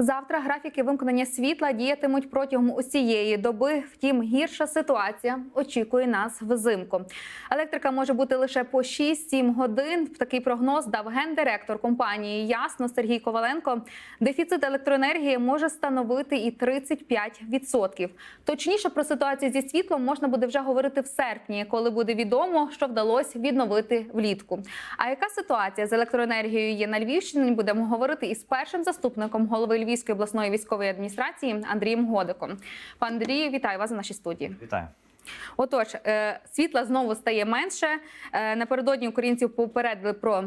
Завтра графіки вимкнення світла діятимуть протягом усієї доби. Втім, гірша ситуація очікує нас взимку. Електрика може бути лише по 6-7 годин. Такий прогноз дав гендиректор компанії Ясно Сергій Коваленко. Дефіцит електроенергії може становити і 35%. Точніше про ситуацію зі світлом можна буде вже говорити в серпні, коли буде відомо, що вдалося відновити влітку. А яка ситуація з електроенергією є на Львівщині? Будемо говорити із першим заступником голови Львівської обласної військової адміністрації Андрієм Годиком. Пан Андрію, вітаю вас у нашій студії. Вітаю. Отож, е, світла знову стає менше. Е, Напередодні українців попередили про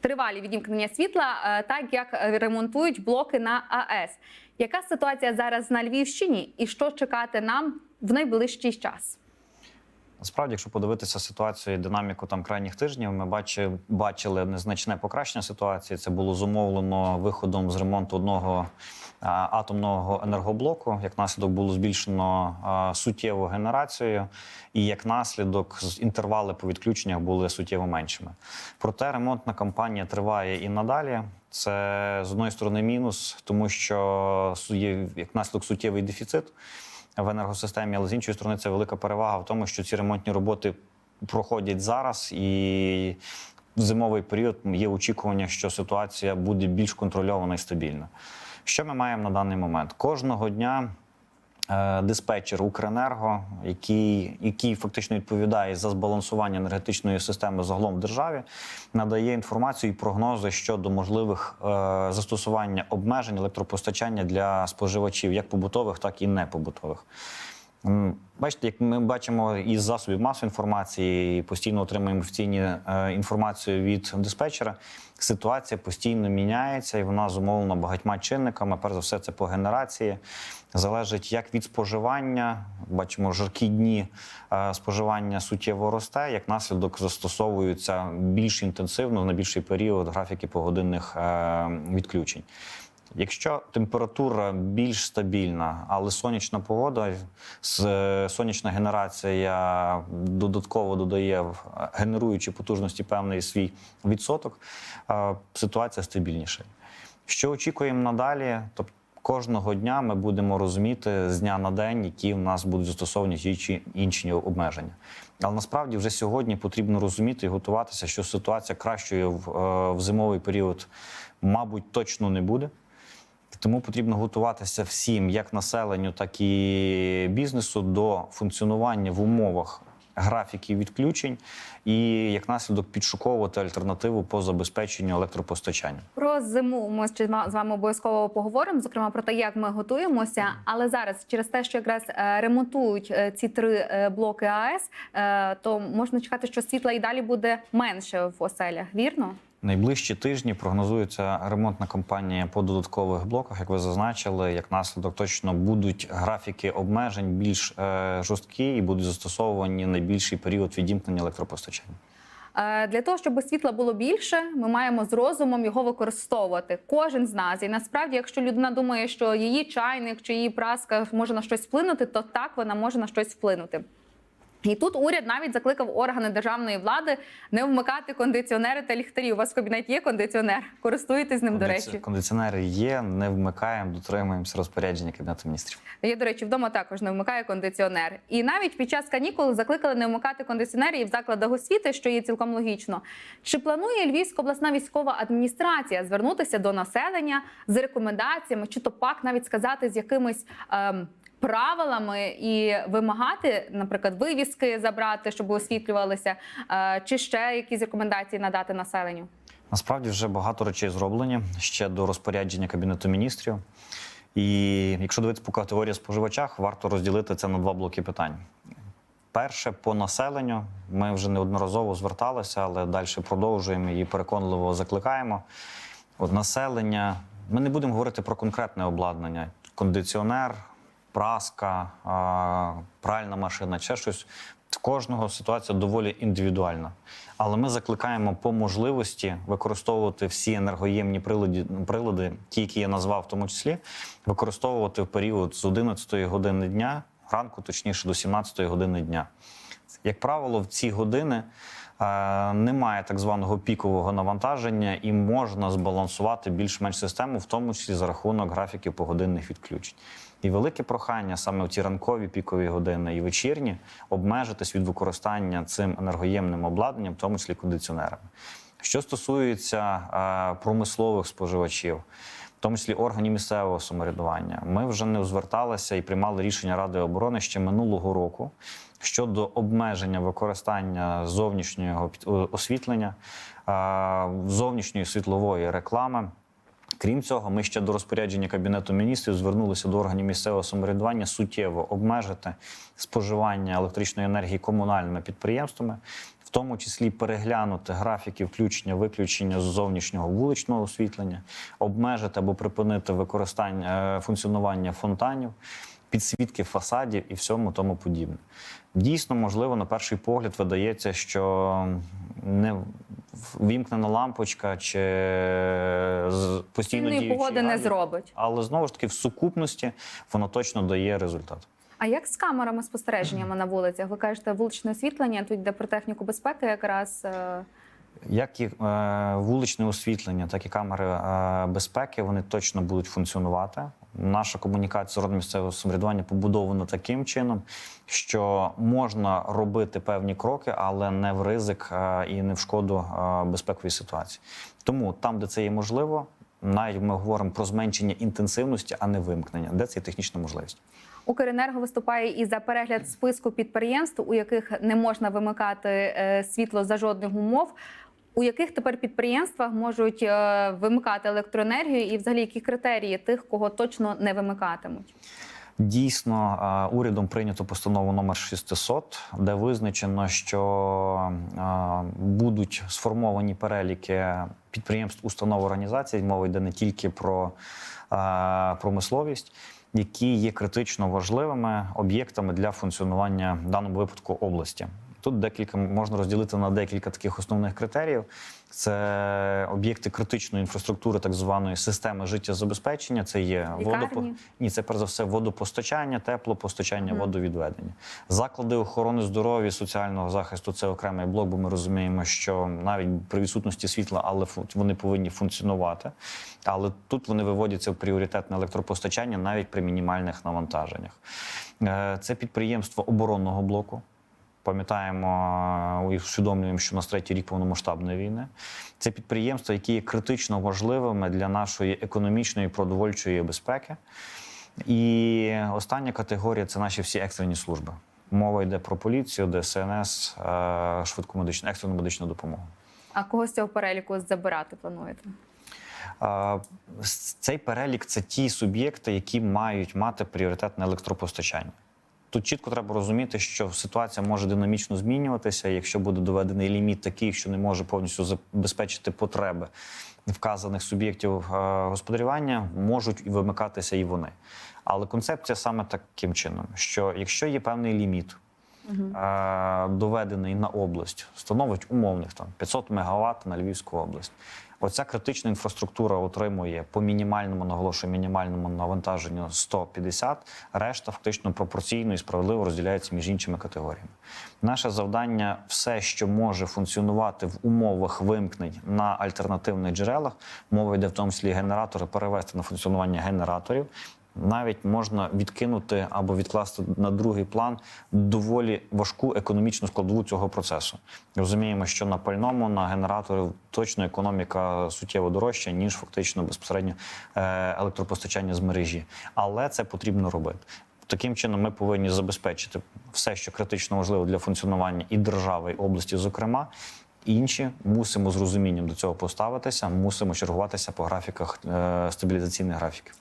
тривалі відімкнення світла, е, так як ремонтують блоки на АЕС. Яка ситуація зараз на Львівщині, і що чекати нам в найближчий час? Насправді, якщо подивитися ситуацію і динаміку там крайніх тижнів, ми бачи, бачили незначне покращення ситуації. Це було зумовлено виходом з ремонту одного атомного енергоблоку. Як наслідок було збільшено суттєву генерацію, і як наслідок інтервали по відключеннях були суттєво меншими. Проте ремонтна кампанія триває і надалі. Це з одної сторони мінус, тому що є як наслідок суттєвий дефіцит в енергосистемі, але з іншої сторони, це велика перевага в тому, що ці ремонтні роботи проходять зараз, і в зимовий період є очікування, що ситуація буде більш контрольована і стабільна. Що ми маємо на даний момент? Кожного дня. Е, Диспетчер Укренерго, який, який фактично відповідає за збалансування енергетичної системи загалом в державі, надає інформацію і прогнози щодо можливих е, застосування обмежень електропостачання для споживачів, як побутових, так і непобутових. Бачите, як ми бачимо із засобів масової інформації, постійно отримуємо офіційні е, інформацію від диспетчера. Ситуація постійно міняється, і вона зумовлена багатьма чинниками. Перш за все, це по генерації. Залежить як від споживання. Бачимо, жаркі дні е, споживання суттєво росте. Як наслідок застосовуються більш інтенсивно на більший період графіки погодинних е, відключень. Якщо температура більш стабільна, але сонячна погода, сонячна генерація додатково додає, генеруючи потужності певний свій відсоток, е, ситуація стабільніша. Що очікуємо надалі? Тобто кожного дня ми будемо розуміти з дня на день, які в нас будуть застосовані ті чи інші обмеження. Але насправді вже сьогодні потрібно розуміти і готуватися, що ситуація кращою в, е, в зимовий період, мабуть, точно не буде. Тому потрібно готуватися всім, як населенню, так і бізнесу, до функціонування в умовах графіків відключень і як наслідок підшуковувати альтернативу по забезпеченню електропостачання. Про зиму ми ще з вами обов'язково поговоримо, зокрема про те, як ми готуємося. Але зараз, через те, що якраз е, ремонтують е, ці три е, блоки АЕС, то можна чекати, що світла і далі буде менше в оселях. Вірно? Найближчі тижні прогнозується ремонтна кампанія по додаткових блоках, як ви зазначили. Як наслідок точно будуть графіки обмежень більш е, жорсткі і будуть застосовані найбільший період відімкнення електропостачання. Е, Для того щоб світла було більше, ми маємо з розумом його використовувати. Кожен з нас. І насправді, якщо людина думає, що її чайник чи її праска може на щось вплинути, то так вона може на щось вплинути. І тут уряд навіть закликав органи державної влади не вмикати кондиціонери та ліхтарі. У вас в кабінеті є кондиціонер? Користуєтесь ним, до речі. кондиціонери є, не вмикаємо, дотримуємося розпорядження кабінету міністрів. Я, до речі, вдома також не вмикаю кондиціонер. І навіть під час канікул закликали не вмикати кондиціонери і в закладах освіти, що є цілком логічно. Чи планує Львівська обласна військова адміністрація звернутися до населення з рекомендаціями, чи то пак навіть сказати з якимись ем, правилами і вимагати, наприклад, вивіски забрати, щоб освітлювалися, е, чи ще якісь рекомендації надати населенню? Насправді вже багато речей зроблені ще до розпорядження кабінету міністрів. І якщо дивитися по категорії споживачах, варто розділити це на два блоки питань. Перше, по населенню, ми вже неодноразово зверталися, але далі продовжуємо і переконливо закликаємо. От населення, ми не будемо говорити про конкретне обладнання: кондиціонер, праска, пральна машина, ще щось. В кожного ситуація доволі індивідуальна. Але ми закликаємо по можливості використовувати всі енергоємні прилади, прилади, ті, які я назвав, в тому числі, використовувати в період з 11 години дня, ранку, точніше, до 17 години дня. Як правило, в ці години Е, Немає так званого пікового навантаження, і можна збалансувати більш-менш систему, в тому числі за рахунок графіків погодинних відключень. І велике прохання саме в ті ранкові пікові години і вечірні обмежитись від використання цим енергоємним обладнанням, в тому числі кондиціонерами. Що стосується е, промислових споживачів, в тому числі органів місцевого самоврядування, ми вже не зверталися і приймали рішення Ради оборони ще минулого року щодо обмеження використання зовнішнього освітлення, е, зовнішньої світлової реклами. Крім цього, ми ще до розпорядження Кабінету міністрів звернулися до органів місцевого самоврядування суттєво обмежити споживання електричної енергії комунальними підприємствами, в тому числі переглянути графіки включення виключення з зовнішнього вуличного освітлення, обмежити або припинити використання е, функціонування фонтанів. Підсвітки фасадів і всьому тому подібне. Дійсно, можливо, на перший погляд видається, що не вімкнена лампочка чи постійно діючий погоди не зробить. але знову ж таки в сукупності воно точно дає результат. А як з камерами спостереженнями на вулицях? Ви кажете, вуличне освітлення тут йде про техніку безпеки, якраз е, Як і е, вуличне освітлення, так і камери е, безпеки, вони точно будуть функціонувати. Наша комунікація з органом місцевого самоврядування побудована таким чином, що можна робити певні кроки, але не в ризик е, і не в шкоду е, безпековій ситуації. Тому там, де це є можливо, навіть ми говоримо про зменшення інтенсивності, а не вимкнення, де це є технічна можливість. Укренерго виступає і за перегляд списку підприємств, у яких не можна вимикати е, світло за жодних умов. У яких тепер підприємствах можуть е, вимикати електроенергію, і взагалі які критерії тих, кого точно не вимикатимуть? Дійсно, е, урядом прийнято постанову номер 600, де визначено, що е, будуть сформовані переліки підприємств, установ організацій. Мова йде не тільки про е, промисловість, які є критично важливими об'єктами для функціонування в даному випадку області. Тут декілька можна розділити на декілька таких основних критеріїв. Це об'єкти критичної інфраструктури, так званої системи життєзабезпечення. Це є водопо... Ні, це перш за все водопостачання, теплопостачання, водовідведення. Заклади охорони здоров'я, соціального захисту це окремий блок, бо ми розуміємо, що навіть при відсутності світла, але вони повинні функціонувати. Але тут вони виводяться в пріоритетне електропостачання навіть при мінімальних навантаженнях. Е, Це підприємство оборонного блоку. Пам'ятаємо і усвідомлюємо, що у нас третій рік повномасштабної війни. Це підприємства, які є критично важливими для нашої економічної продовольчої безпеки. І остання категорія це наші всі екстрені служби. Мова йде про поліцію, ДСНС, е, швидку медичну, екстрену медичну допомогу. А кого з цього переліку забирати плануєте? Е, Цей перелік це ті суб'єкти, які мають мати пріоритетне електропостачання. Тут чітко треба розуміти, що ситуація може динамічно змінюватися. Якщо буде доведений ліміт такий, що не може повністю забезпечити потреби вказаних суб'єктів е, господарювання, можуть і вимикатися і вони. Але концепція саме таким чином, що якщо є певний ліміт, е, доведений на область, становить умовних там 500 МВт на Львівську область. Оця критична інфраструктура отримує по мінімальному, наголошую, мінімальному навантаженню 150, решта фактично пропорційно і справедливо розділяється між іншими категоріями. Наше завдання все, що може функціонувати в умовах вимкнень на альтернативних джерелах, мова йде в тому числі генератори, перевести на функціонування генераторів. Навіть можна відкинути або відкласти на другий план доволі важку економічну складову цього процесу. Розуміємо, що на пальному, на генераторі точно економіка суттєво дорожча, ніж фактично безпосередньо е, електропостачання з мережі. Але це потрібно робити. Таким чином, ми повинні забезпечити все, що критично важливо для функціонування і держави, і області, зокрема. Інші мусимо з розумінням до цього поставитися, мусимо чергуватися по графіках е, стабілізаційних графіків.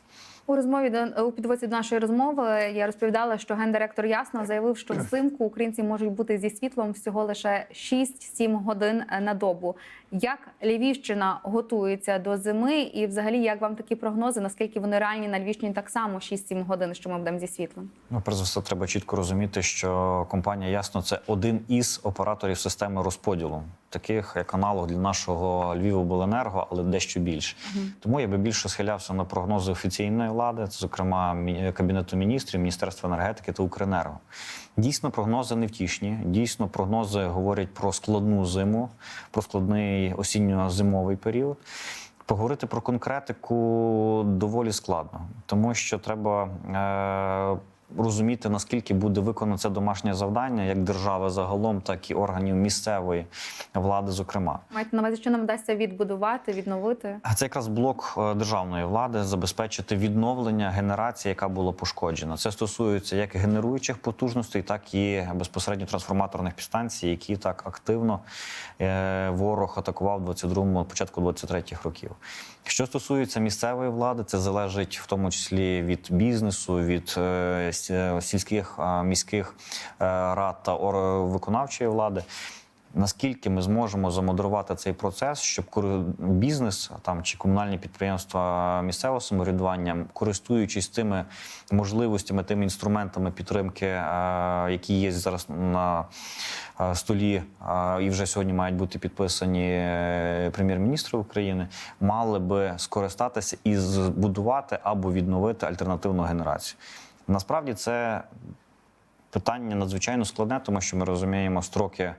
У розмові у підводі до нашої розмови я розповідала, що гендиректор ясно заявив, що взимку українці можуть бути зі світлом всього лише 6-7 годин на добу. Як Львівщина готується до зими, і взагалі як вам такі прогнози? Наскільки вони реальні на Львівщині так само 6-7 годин, що ми будемо зі світлом? Ну, перш за все, треба чітко розуміти, що компанія ясно це один із операторів системи розподілу, таких як аналог для нашого Львівобленерго, але дещо більше. Тому я би більше схилявся на прогнози офіційної влади, це, зокрема кабінету міністрів, міністерства енергетики та Укренерго. Дійсно, прогнози невтішні. Дійсно, прогнози говорять про складну зиму, про складний осінньо-зимовий період. Поговорити про конкретику доволі складно, тому що треба е, розуміти, наскільки буде виконано це домашнє завдання, як держави загалом, так і органів місцевої влади, зокрема. Маєте на увазі, що нам вдасться відбудувати, відновити? А Це якраз блок е, державної влади забезпечити відновлення генерації, яка була пошкоджена. Це стосується як генеруючих потужностей, так і безпосередньо трансформаторних підстанцій, які так активно е, ворог атакував в 22-му, початку 23-х років. Що стосується місцевої влади, це залежить в тому числі від бізнесу, від е, сільських е, міських е, рад та виконавчої влади. Наскільки ми зможемо замодерувати цей процес, щоб бізнес там чи комунальні підприємства місцевого самоврядування, користуючись тими можливостями, тими інструментами підтримки, е, які є зараз на столі, і вже сьогодні мають бути підписані прем'єр-міністри України, мали би скористатися і збудувати або відновити альтернативну генерацію. Насправді це Питання надзвичайно складне, тому що ми розуміємо строки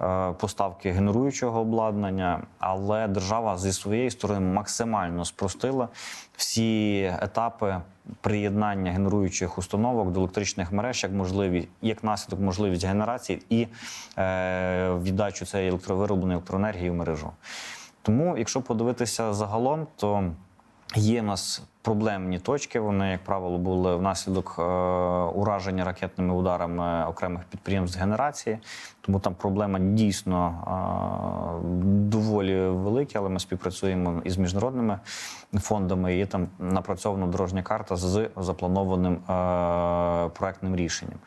е, поставки генеруючого обладнання, але держава зі своєї сторони максимально спростила всі етапи приєднання генеруючих установок до електричних мереж як можливість, як наслідок можливість генерації і е, віддачу цієї електровиробленої електроенергії в мережу. Тому, якщо подивитися загалом, то Є в нас проблемні точки. Вони, як правило, були внаслідок е, ураження ракетними ударами окремих підприємств генерації. Тому там проблема дійсно е, доволі велика, але ми співпрацюємо із міжнародними фондами. Є там напрацьована дорожня карта з запланованим е, проектним рішенням.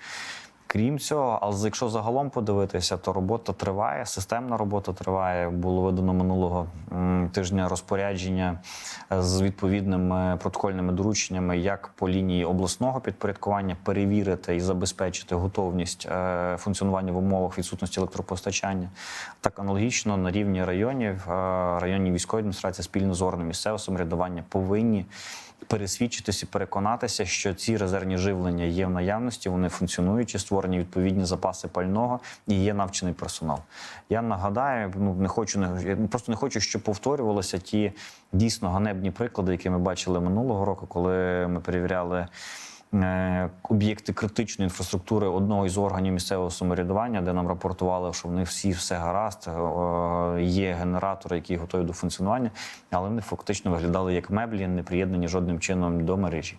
Крім цього, але якщо загалом подивитися, то робота триває, системна робота триває. Було видано минулого тижня розпорядження е, з відповідними протокольними дорученнями, як по лінії обласного підпорядкування перевірити і забезпечити готовність е, функціонування в умовах відсутності електропостачання, так аналогічно на рівні районів, е, районні військові адміністрації спільно з органами місцевого самоврядування повинні пересвідчитися переконатися, що ці резервні живлення є в наявності, вони функціонують, створені відповідні запаси пального і є навчений персонал. Я нагадаю, ну не хочу не просто не хочу, щоб повторювалися ті дійсно ганебні приклади, які ми бачили минулого року, коли ми перевіряли. Е, Об'єкти критичної інфраструктури одного із органів місцевого самоврядування, де нам рапортували, що в них всі все гаразд, е, є генератори, які готові до функціонування, але вони фактично виглядали як меблі, не приєднані жодним чином до мережі.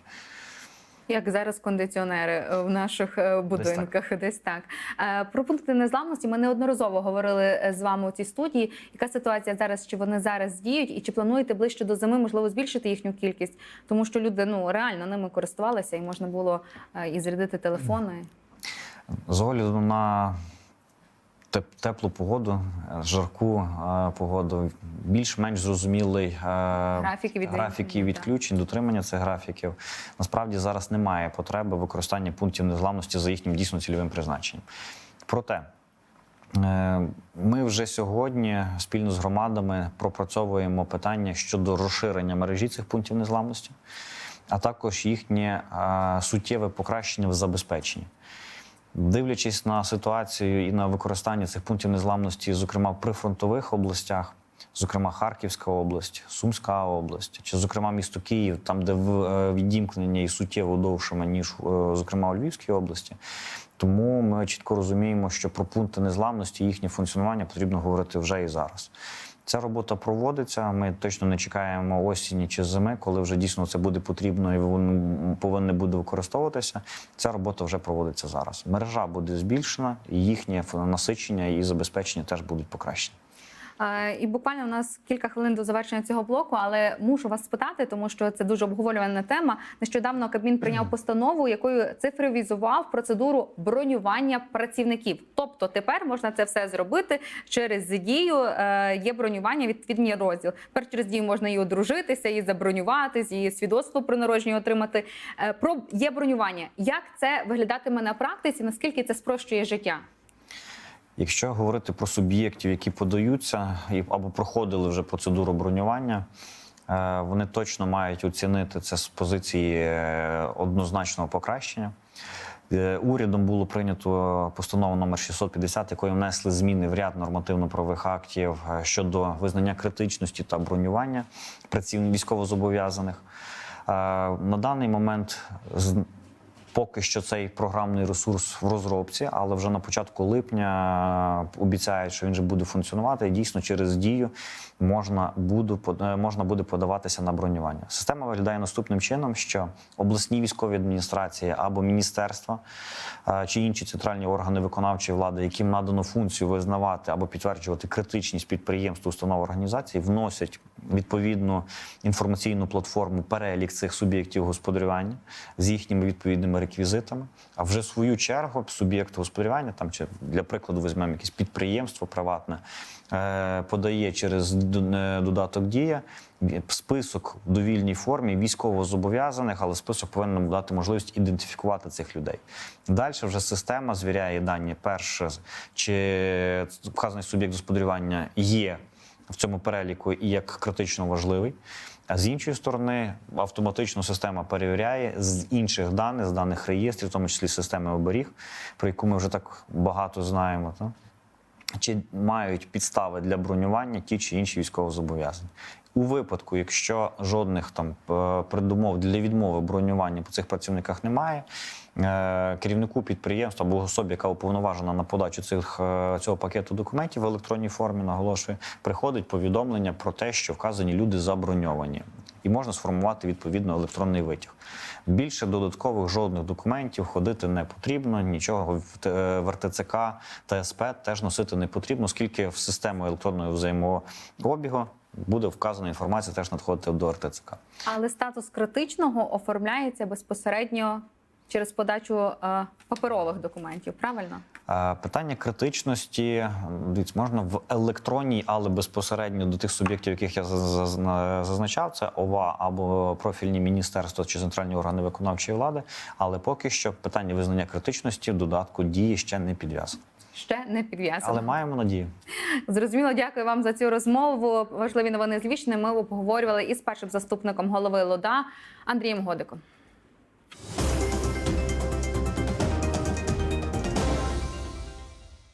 Як зараз кондиціонери е, в наших е, будинках, десь так. Е, Про пункти незламності ми неодноразово говорили з вами у цій студії. Яка ситуація зараз? Чи вони зараз діють, і чи плануєте ближче до зими можливо збільшити їхню кількість? Тому що люди ну реально ними користувалися, і можна було і зарядити телефони. З огляду на теплу погоду, е, жарку е, погоду, більш-менш зрозумілий е, Графіки відключень, графіки відключень, дотримання цих графіків. Насправді зараз немає потреби використання пунктів незламності за їхнім дійсно цільовим призначенням. Проте. Ми вже сьогодні спільно з громадами пропрацьовуємо питання щодо розширення мережі цих пунктів незламності, а також їхнє суттєве покращення в забезпеченні. Дивлячись на ситуацію і на використання цих пунктів незламності, зокрема в прифронтових областях, зокрема Харківська область, Сумська область, чи зокрема місто Київ, там де е, відімкнення і суттєво довшими, ніж е, зокрема у Львівській області. Тому ми чітко розуміємо, що про пункти незламності і їхнє функціонування потрібно говорити вже і зараз. Ця робота проводиться. Ми точно не чекаємо осені чи зими, коли вже дійсно це буде потрібно і воно повинне буде використовуватися. Ця робота вже проводиться зараз. Мережа буде збільшена, їхнє насичення і забезпечення теж будуть покращені. Е, І буквально у нас кілька хвилин до завершення цього блоку, але мушу вас спитати, тому що це дуже обговорювана тема. Нещодавно Кабмін прийняв постанову, якою цифровізував процедуру бронювання працівників. Тобто тепер можна це все зробити через дію. е, Є бронювання відповідні розділ. Тепер через дію можна і одружитися, і забронюватись, і свідоцтво про народження отримати. Е, Про є бронювання. Як це виглядатиме на практиці? Наскільки це спрощує життя? Якщо говорити про суб'єктів, які подаються або проходили вже процедуру бронювання, е, вони точно мають оцінити це з позиції е, однозначного покращення. Е, Урядом було прийнято постанову номер 650, якою внесли зміни в ряд нормативно-правових актів щодо визнання критичності та бронювання працівників військовозобов'язаних. На даний момент Поки що цей програмний ресурс в розробці, але вже на початку липня обіцяють, що він вже буде функціонувати. І дійсно через дію можна буде е, можна буде подаватися на бронювання. Система виглядає наступним чином: що обласні військові адміністрації або міністерства е, чи інші центральні органи виконавчої влади, яким надано функцію визнавати або підтверджувати критичність підприємств, установ організацій, вносять відповідну інформаційну платформу перелік цих суб'єктів господарювання з їхніми відповідними реквізитами. А вже в свою чергу суб'єкт господарювання, там чи для прикладу візьмемо якесь підприємство приватне, подає через е, додаток Дія список в довільній формі військовозобов'язаних, але список повинен дати можливість ідентифікувати цих людей. Далі вже система звіряє дані перше, чи вказаний суб'єкт господарювання є в цьому переліку і як критично важливий. А з іншої сторони, автоматично система перевіряє з інших даних, з даних реєстрів, в тому числі системи оберіг, про яку ми вже так багато знаємо. Та? Чи мають підстави для бронювання ті чи інші військовозобов'язані. У випадку, якщо жодних там е, передумов для відмови бронювання по цих працівниках немає, е, керівнику підприємства або особі, яка уповноважена на подачу цих е, цього пакету документів в електронній формі, наголошую, приходить повідомлення про те, що вказані люди заброньовані. І можна сформувати відповідно електронний витяг. Більше додаткових жодних документів ходити не потрібно, нічого в РТЦК та СП теж носити не потрібно, оскільки в систему електронного взаємообігу буде вказана інформація теж надходити до РТЦК. Але статус критичного оформляється безпосередньо через подачу е, паперових документів. Правильно? Е, Питання критичності дивіться, можна в електронній, але безпосередньо до тих суб'єктів, яких я заз- заз- зазначав, це ОВА або профільні міністерства чи центральні органи виконавчої влади. Але поки що питання визнання критичності в додатку дії ще не підв'язано. Ще не підв'язано. Але маємо надію. Зрозуміло, дякую вам за цю розмову. Важливі новини з Львівщини Ми обговорювали із першим заступником голови ЛОДА Андрієм Годиком.